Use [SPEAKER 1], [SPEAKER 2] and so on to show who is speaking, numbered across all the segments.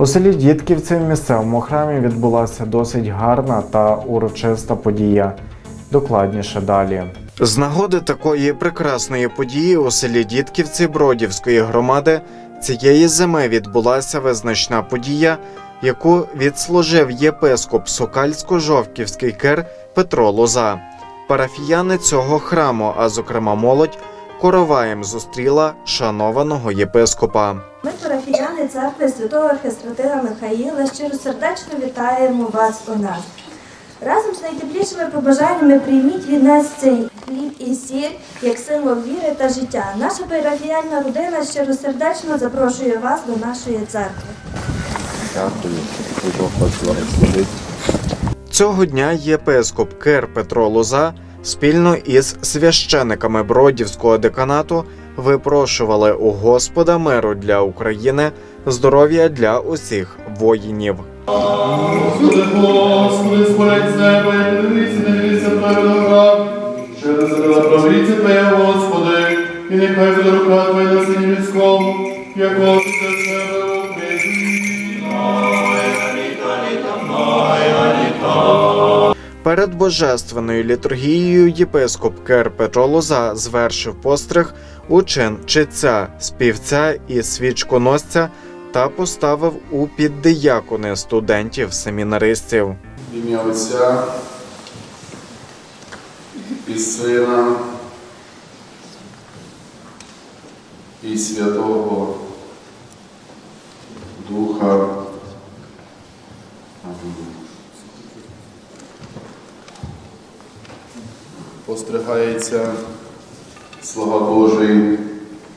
[SPEAKER 1] У селі Дітківці в місцевому храмі відбулася досить гарна та урочиста подія. Докладніше далі. З нагоди такої прекрасної події у селі Дітківці Бродівської громади цієї зими відбулася визначна подія, яку відслужив єпископ Сокальсько-Жовківський кер Петро Лоза. Парафіяни цього храму, а зокрема молодь, короваєм зустріла шанованого єпископа.
[SPEAKER 2] Ми, парафіяни церкви святого архистратига Михаїла, щиросердечно вітаємо вас у нас. Разом з найтеплішими побажаннями прийміть від нас цей хліб і сіль як символ віри та життя. Наша парафіяльна родина щиросердечно запрошує вас до нашої церкви.
[SPEAKER 3] Дякую, Бог вас благословить.
[SPEAKER 1] Цього дня єпископ Кир Петро Лоза спільно із священиками Бродівського деканату випрошували у Господа миру для України, здоров'я для усіх воїнів.
[SPEAKER 4] Господи, і нехай буде рука Твоя на сині людському, як Господи себе укріпи.
[SPEAKER 1] Перед божественною літургією єпископ Кир Петро Лоза звершив постриг у чин читця, співця і свічконосця та поставив у піддиякони студентів-семінаристів.
[SPEAKER 4] Ім'я Отця і Сина і Святого Духа. Амінь. Постригається слова Божий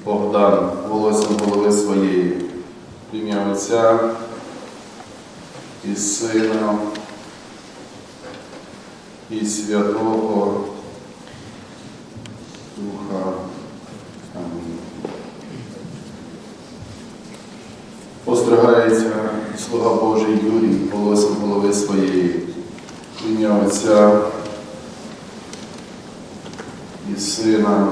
[SPEAKER 4] Богдан волоссям голови своєї. Ім'я Отця і Сина і Святого Духа. Амінь. Постригається слуга Божий Юрій волоссям голови своєї. Ім'я Отця і Сина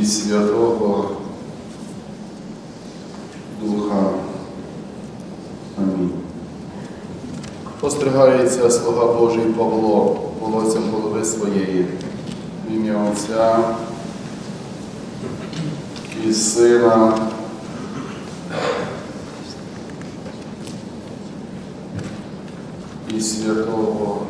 [SPEAKER 4] і Святого Духа. Амінь. Постригається слуга Божий Павло волоссям голови своєї. В ім'я Отця і Сина і Святого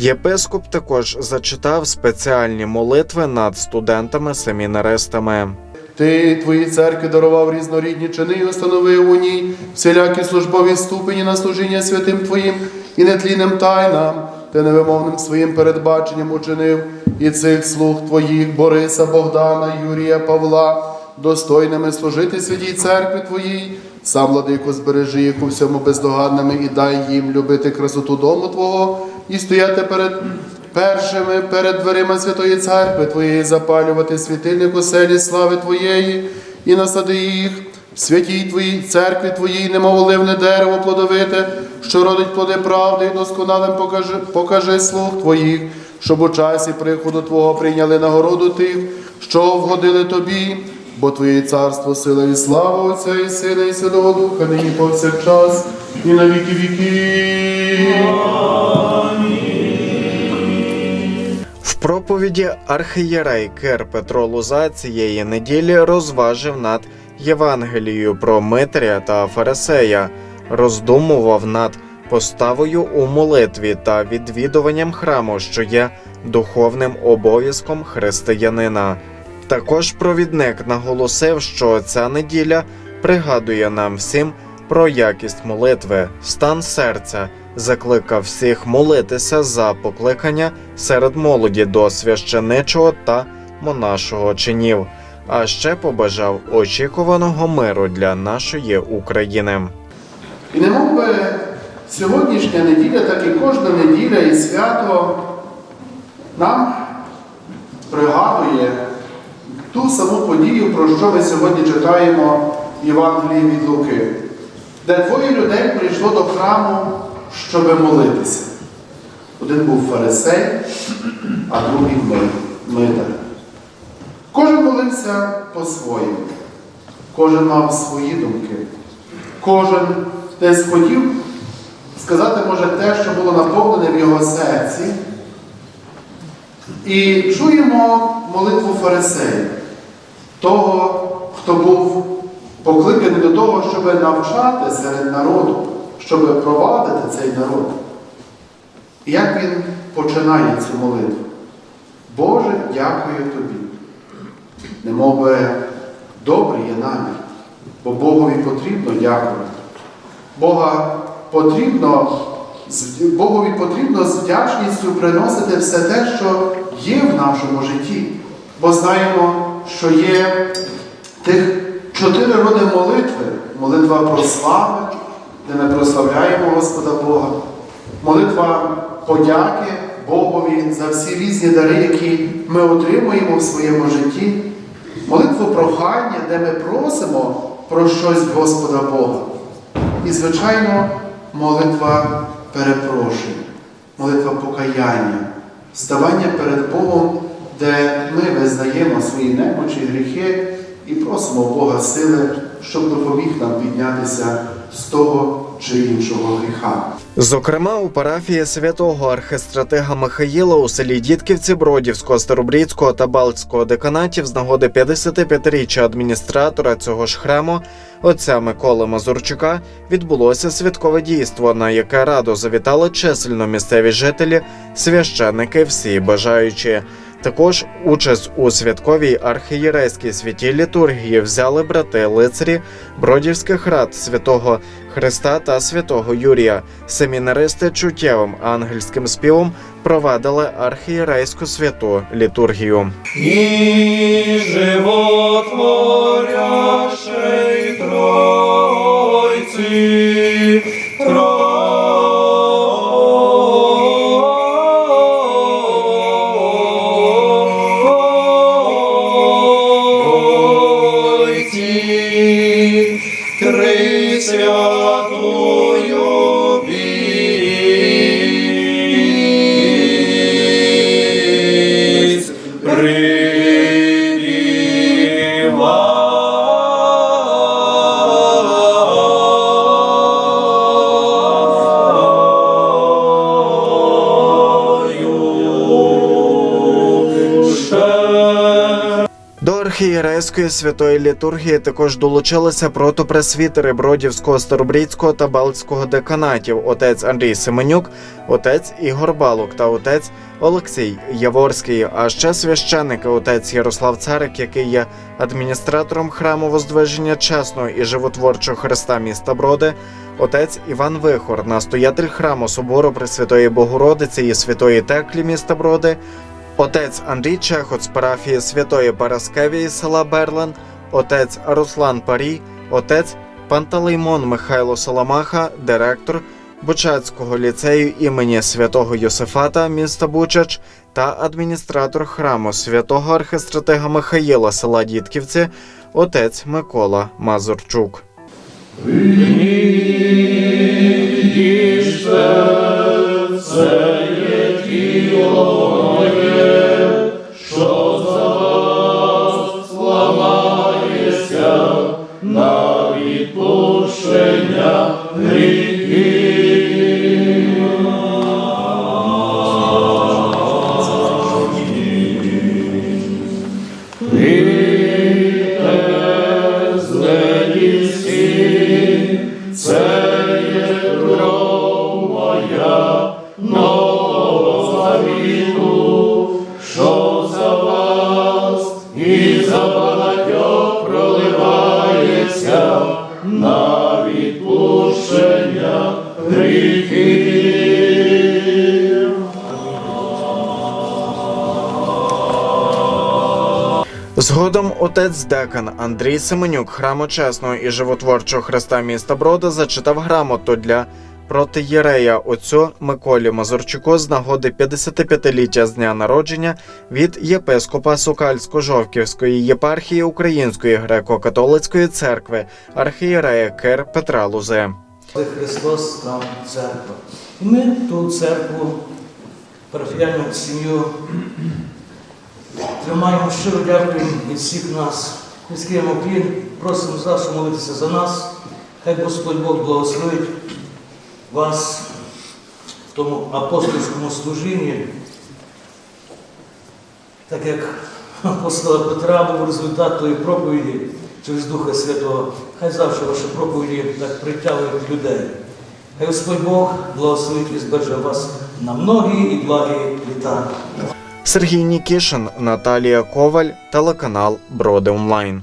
[SPEAKER 1] Єпископ також зачитав спеціальні молитви над студентами-семінаристами.
[SPEAKER 4] Ти твоїй церкві дарував різнорідні чини і установив у ній всілякі службові ступені на служіння святим Твоїм і нетлінним тайнам, ти невимовним своїм передбаченням учинив і цих слуг Твоїх Бориса, Богдана, Юрія, Павла, достойними служити святій церкві Твоїй, сам владику збережи у всьому бездоганними і дай їм любити красоту дому Твого і стояти перед першими перед дверима Святої Церкви Твоєї запалювати світильник оселі слави Твоєї і насади їх в святій Твоїй церкві Твоїй, немов оливне дерево плодовите, що родить плоди правди, і досконалим покажи, покажи слуг Твоїх, щоб у часі приходу Твого прийняли нагороду тих, що вгодили Тобі, бо Твоє царство, сила і слава Отця і Сина, і Святого Духа, нині повсякчас, і на віки віки.
[SPEAKER 1] Проповіді архієрей Кир Петро Луза цієї неділі розважив над Євангелією про Митрія та Фарисея, роздумував над поставою у молитві та відвідуванням храму, що є духовним обов'язком християнина. Також провідник наголосив, що ця неділя пригадує нам всім про якість молитви, стан серця, закликав всіх молитися за покликання серед молоді до священичого та монашого чинів, а ще побажав очікуваного миру для нашої України.
[SPEAKER 4] І не мов би сьогоднішня неділя, так і кожна неділя і свято нам пригадує ту саму подію, про що ми сьогодні читаємо в Євангелії від Луки, де двоє людей прийшло до храму, щоби молитися. Один був фарисей, а другий ми- митар. Кожен молився по-своєму, кожен мав свої думки, кожен десь хотів сказати, може, те, що було наповнене в його серці. І чуємо молитву фарисея, того, хто був покликаний до того, щоб навчати серед народу, щоб провадити цей народ. І як він починає цю молитву? Боже, дякую тобі. Немов добрий є намір, бо Богові потрібно дякувати. Бога потрібно, Богові потрібно з вдячністю приносити все те, що є в нашому житті. Бо знаємо, що є тих чотири роди молитви. Молитва про слави, де ми прославляємо Господа Бога. Молитва подяки Богові за всі різні дари, які ми отримуємо в своєму житті. Молитву прохання, де ми просимо про щось Господа Бога. І, звичайно, молитва перепрошення, молитва покаяння, ставання перед Богом, де ми визнаємо свої немочі, гріхи і просимо Бога сили, щоб допоміг нам піднятися з того чи іншого гріха.
[SPEAKER 1] Зокрема, у парафії святого архистратига Михаїла у селі Дітківці Бродівського, Старобрідського та Балтського деканатів з нагоди 55-річчя адміністратора цього ж храму, отця Миколи Мазурчука, відбулося святкове дійство, на яке радо завітали чисельно місцеві жителі, священники, всі бажаючі. Також участь у святковій архієрейській святій літургії взяли брати лицарі Бродівських рад святого Христа та святого Юрія. Семінаристи чуттєвим ангельським співом провадили архієрейську святу літургію.
[SPEAKER 5] і животворящей Тройці, три
[SPEAKER 1] архієрейської святої літургії також долучилися протопресвітери Бродівського, Старобрідського та Балтського деканатів отець Андрій Семенюк, отець Ігор Балук та отець Олексій Яворський. А ще священники отець Ярослав Царик, який є адміністратором храму Воздвиження чесного і животворчого Христа міста Броди. Отець Іван Вихор, настоятель храму собору Пресвятої Богородиці і Святої Теклі міста Броди, Отець Андрій Чехот з парафії Святої Параскевії села Берлен, отець Руслан Парій, отець Пантелеймон Михайло Соломаха, директор Бучацького ліцею імені святого Йосифата міста Бучач та адміністратор храму святого архистратига Михаїла села Дітківці, отець Микола Мазурчук. Згодом отець декан Андрій Семенюк храму чесного і животворчого Христа міста Брода зачитав грамоту для протиєрея отцю Миколі Мазурчуку з нагоди 55-ліття з дня народження від єпископа Сукальсько-Жовківської єпархії Української греко-католицької церкви архієрея Кир Петра Лузе.
[SPEAKER 6] Христос став церква. І ми ту церкву парафіяльну сім'ю. Тримаємо щиро дякуємо від всіх нас. Низький поклін, просимо завжди молитися за нас. Хай Господь Бог благословить вас в тому апостольському служінні, так як апостола Петра був результат тої проповіді через Духа Святого. Хай завжди ваші проповіді так притягують людей. Хай Господь Бог благословить і збереже вас на многі і благі літа.
[SPEAKER 1] Сергій Нікішин, Наталія Коваль, телеканал Броди Онлайн.